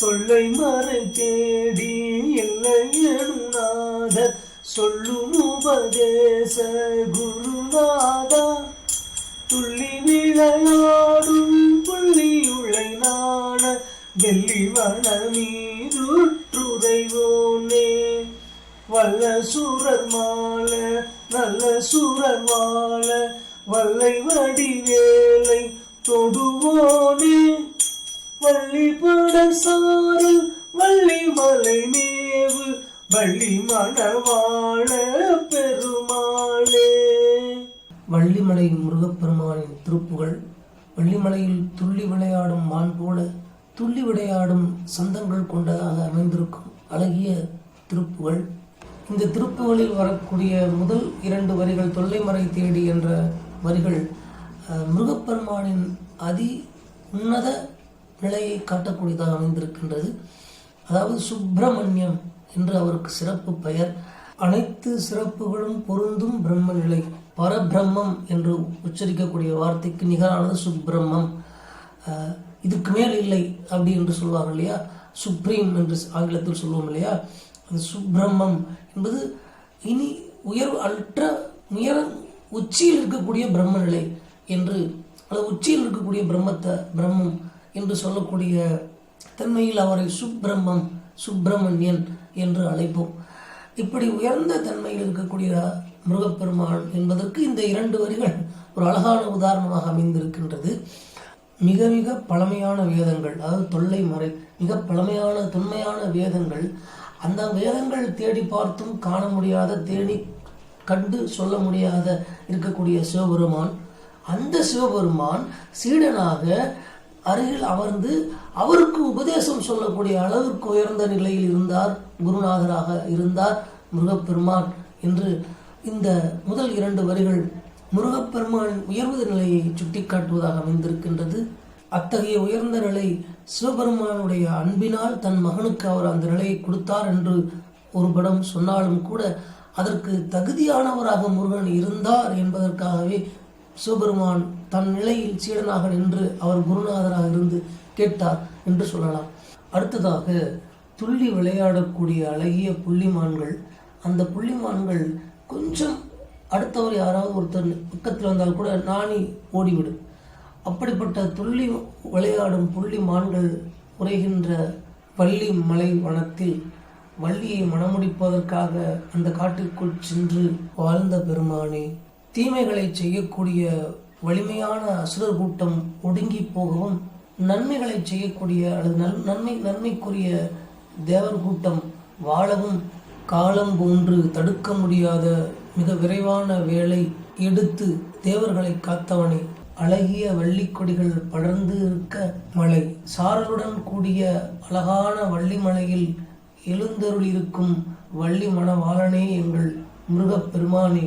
தொல்லை மறை தேடி எல்லையனும் நாத சொல்லும் உபதேச குருநாதா. துள்ளி விளையாடும் புள்ளியுளை உளை நாண வெள்ளி வன மீதுற்றுதைவோனே வல்ல சூரர் மால நல்ல சூரர் மால வல்லை வடிவேலை தொடுவோனே. வள்ளி படசாறு வள்ளி மலை மேவு வள்ளி மணவாழ பெருமாளே. வள்ளிமலை முருகப்பெருமானின் திருப்புகள் வள்ளிமலையில் துள்ளி விளையாடும் மான் போல துள்ளி விளையாடும் சந்தங்கள் கொண்டதாக அமைந்திருக்கும் அழகிய திருப்புகள் இந்த திருப்புகளில் வரக்கூடிய முதல் இரண்டு வரிகள் தொல்லைமறை தேடி என்ற வரிகள் முருகப்பெருமானின் அதி உன்னத நிலையை காட்டக்கூடியதாக அமைந்திருக்கின்றது. அதாவது சுப்பிரமணியம் என்று அவருக்கு சிறப்பு பெயர். அனைத்து சிறப்புகளும் பொருந்தும் பிரம்ம நிலை பரபிரம்மம் என்று உச்சரிக்கக்கூடிய வார்த்தைக்கு நிகரானது சுப்பிரம்மம். இதுக்கு மேல் இல்லை அப்படி என்று சொல்வார்கள் இல்லையா? சுப்ரீம் என்று ஆங்கிலத்தில் சொல்லுவோம் இல்லையா? அது சுப்பிரம்மம் என்பது இனி உயர்வு அற்ற உயர உச்சியில் இருக்கக்கூடிய பிரம்ம நிலை என்று அல்லது உச்சியில் இருக்கக்கூடிய பிரம்மத்தை பிரம்மம் என்று சொல்லக்கூடிய தன்மையில் அவரை சுப்பிரம்மம் சுப்பிரமணியன் என்று அழைப்போம். இப்படி உயர்ந்த தன்மையில் இருக்கக்கூடிய முருகப்பெருமான் என்பதற்கு இந்த இரண்டு வரிகள் ஒரு அழகான உதாரணமாக அமைந்திருக்கின்றது. மிக மிக பழமையான வேதங்கள் அதாவது தொல்லை முறை மிக பழமையான தொன்மையான வேதங்கள் அந்த வேதங்கள் தேடி பார்த்தும் காண முடியாத தேடி கண்டு சொல்ல முடியாத இருக்கக்கூடிய சிவபெருமான். அந்த சிவபெருமான் சீடனாக அருகில் அமர்ந்து அவருக்கு உபதேசம் சொல்லக்கூடிய அளவிற்கு உயர்ந்த நிலையில் இருந்தார் குருநாதராக இருந்தார் முருகப்பெருமான் என்று இந்த முதல் இரண்டு வரிகள் முருகப்பெருமான் உயர்வு நிலையை சுட்டிக்காட்டுவதாக அமைந்திருக்கின்றது. அத்தகைய உயர்ந்த நிலை சிவபெருமானுடைய அன்பினால் தன் மகனுக்கு அவர் அந்த நிலையை கொடுத்தார் என்று ஒரு படம் சொன்னாலும் கூட அதற்கு தகுதியானவராக முருகன் இருந்தார் என்பதற்காகவே சிவபெருமான் தன் நிலையில் சீடனாக நின்று அவர் குருநாதராக இருந்து கேட்டார் என்று சொல்லலாம். அடுத்ததாக துள்ளி விளையாடக்கூடிய அழகிய புள்ளிமான்கள். அந்த புள்ளிமான்கள் கொஞ்சம் அடுத்தவர் யாராவது ஒருத்தர் பக்கத்தில் வந்தால் கூட நாணி ஓடிவிடும். அப்படிப்பட்ட துள்ளி விளையாடும் புள்ளி மான்கள் உரைகின்ற வள்ளி மலை வனத்தில் வள்ளியை மணமுடிப்பதற்காக அந்த காட்டிற்குள் சென்று வாழ்ந்த பெருமானே தீமைகளை செய்யக்கூடிய வலிமையான அசுரர் கூட்டம் ஒடுங்கி போகவும் நன்மைகளை செய்யக்கூடிய அல்லது நல் நன்மை நன்மைக்குரிய தேவர் கூட்டம் வாழவும் காலம் போன்று தடுக்க முடியாத மிக விரைவான வேலை எடுத்து தேவர்களை காத்தவனே. அழகிய வள்ளிக்கொடிகள் படர்ந்து இருக்க மலை சாரலுடன் கூடிய அழகான வள்ளிமலையில் எழுந்தருளிருக்கும் வள்ளி மணவாளனே எங்கள் முருகப்பெருமானே